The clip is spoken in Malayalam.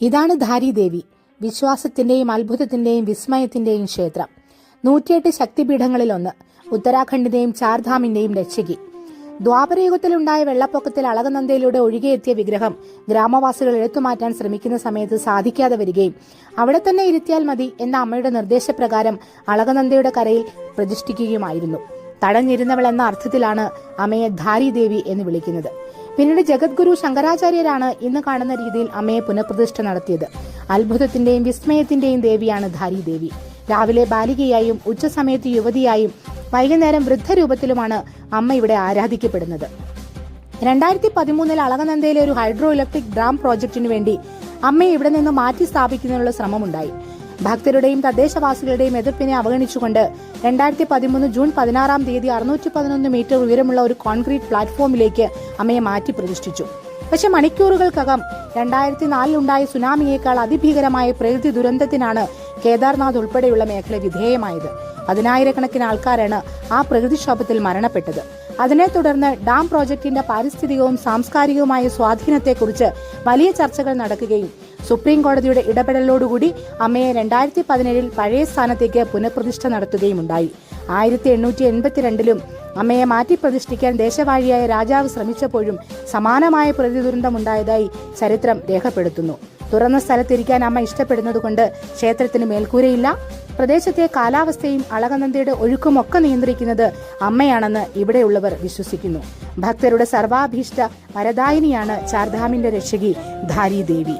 ഇതാണ് ധാരിദേവി. വിശ്വാസത്തിന്റെയും അത്ഭുതത്തിന്റെയും വിസ്മയത്തിന്റെയും ക്ഷേത്രം. നൂറ്റിയെട്ട് ശക്തിപീഠങ്ങളിലൊന്ന് ഉത്തരാഖണ്ഡിന്റെയും ചാർധാമിന്റെയും രക്ഷകി ദ്വാപരയുഗത്തിലുണ്ടായ വെള്ളപ്പൊക്കത്തിൽ അളകനന്ദയിലൂടെ ഒഴുകിയെത്തിയ വിഗ്രഹം ഗ്രാമവാസികൾ എടുത്തുമാറ്റാൻ ശ്രമിക്കുന്ന സമയത്ത് സാധിക്കാതെ വരികയും അവിടെ തന്നെ ഇരുത്തിയാൽ മതി എന്ന അമ്മയുടെ നിർദ്ദേശപ്രകാരം അളകനന്ദയുടെ കരയിൽ പ്രതിഷ്ഠിക്കുകയുമായിരുന്നു. തടഞ്ഞിരുന്നവൾ എന്ന അർത്ഥത്തിലാണ് അമ്മയെ ധാരിദേവി എന്ന് വിളിക്കുന്നത്. പിന്നീട് ജഗദ്ഗുരു ശങ്കരാചാര്യരാണ് ഇന്ന് കാണുന്ന രീതിയിൽ അമ്മയെ പുനഃപ്രതിഷ്ഠ നടത്തിയത്. അത്ഭുതത്തിന്റെയും വിസ്മയത്തിന്റെയും ദേവിയാണ് ധാരിദേവി. രാവിലെ ബാലികയായും ഉച്ചസമയത്ത് യുവതിയായും വൈകുന്നേരം വൃദ്ധരൂപത്തിലുമാണ് അമ്മ ഇവിടെ ആരാധിക്കപ്പെടുന്നത്. രണ്ടായിരത്തി പതിമൂന്നിൽ അളകനന്ദയിലെ ഒരു ഹൈഡ്രോ ഇലക്ട്രിക് ഡാം പ്രോജക്റ്റിനു വേണ്ടി അമ്മയെ ഇവിടെ നിന്ന് മാറ്റി സ്ഥാപിക്കുന്നതിനുള്ള ശ്രമമുണ്ടായി. ഭക്തരുടെയും തദ്ദേശവാസികളുടെയും എതിർപ്പിനെ അവഗണിച്ചുകൊണ്ട് രണ്ടായിരത്തി പതിമൂന്ന് ജൂൺ പതിനാറാം തീയതി അറുന്നൂറ്റി പതിനൊന്ന് മീറ്റർ ഉയരമുള്ള ഒരു കോൺക്രീറ്റ് പ്ലാറ്റ്ഫോമിലേക്ക് അമ്മയെ മാറ്റി പ്രതിഷ്ഠിച്ചു. പക്ഷെ മണിക്കൂറുകൾക്കകം രണ്ടായിരത്തി നാലിലുണ്ടായ സുനാമിയേക്കാൾ അതിഭീകരമായ പ്രകൃതി ദുരന്തത്തിനാണ് കേദാർനാഥ് ഉൾപ്പെടെയുള്ള മേഖല വിധേയമായത്. പതിനായിരക്കണക്കിന് ആൾക്കാരാണ് ആ പ്രകൃതിക്ഷോഭത്തിൽ മരണപ്പെട്ടത്. അതിനെ തുടർന്ന് ഡാം പ്രോജക്റ്റിന്റെ പാരിസ്ഥിതികവും സാംസ്കാരികവുമായ സ്വാധീനത്തെക്കുറിച്ച് വലിയ ചർച്ചകൾ നടക്കുകയും സുപ്രീം കോടതിയുടെ ഇടപെടലോടുകൂടി അമ്മയെ രണ്ടായിരത്തി പതിനേഴിൽ പഴയ സ്ഥാനത്തേക്ക് പുനഃപ്രതിഷ്ഠ നടത്തുകയുമുണ്ടായി. ആയിരത്തി എണ്ണൂറ്റി എൺപത്തിരണ്ടിലും അമ്മയെ മാറ്റി പ്രതിഷ്ഠിക്കാൻ ദേശവാഴിയായ രാജാവ് ശ്രമിച്ചപ്പോഴും സമാനമായ പ്രതി ദുരന്തമുണ്ടായതായി ചരിത്രം രേഖപ്പെടുത്തുന്നു. തുറന്ന സ്ഥലത്തിരിക്കാൻ അമ്മ ഇഷ്ടപ്പെടുന്നതുകൊണ്ട് ക്ഷേത്രത്തിന് മേൽക്കൂരയില്ല പ്രദേശത്തെ കാലാവസ്ഥയും അളകനന്ദയുടെ ഒഴുക്കുമൊക്കെ നിയന്ത്രിക്കുന്നത് അമ്മയാണെന്ന് ഇവിടെയുള്ളവർ വിശ്വസിക്കുന്നു. ഭക്തരുടെ സർവാഭീഷ്ട വരദായിനിയാണ് ചാർധാമിന്റെ രക്ഷകി ധാരി ദേവി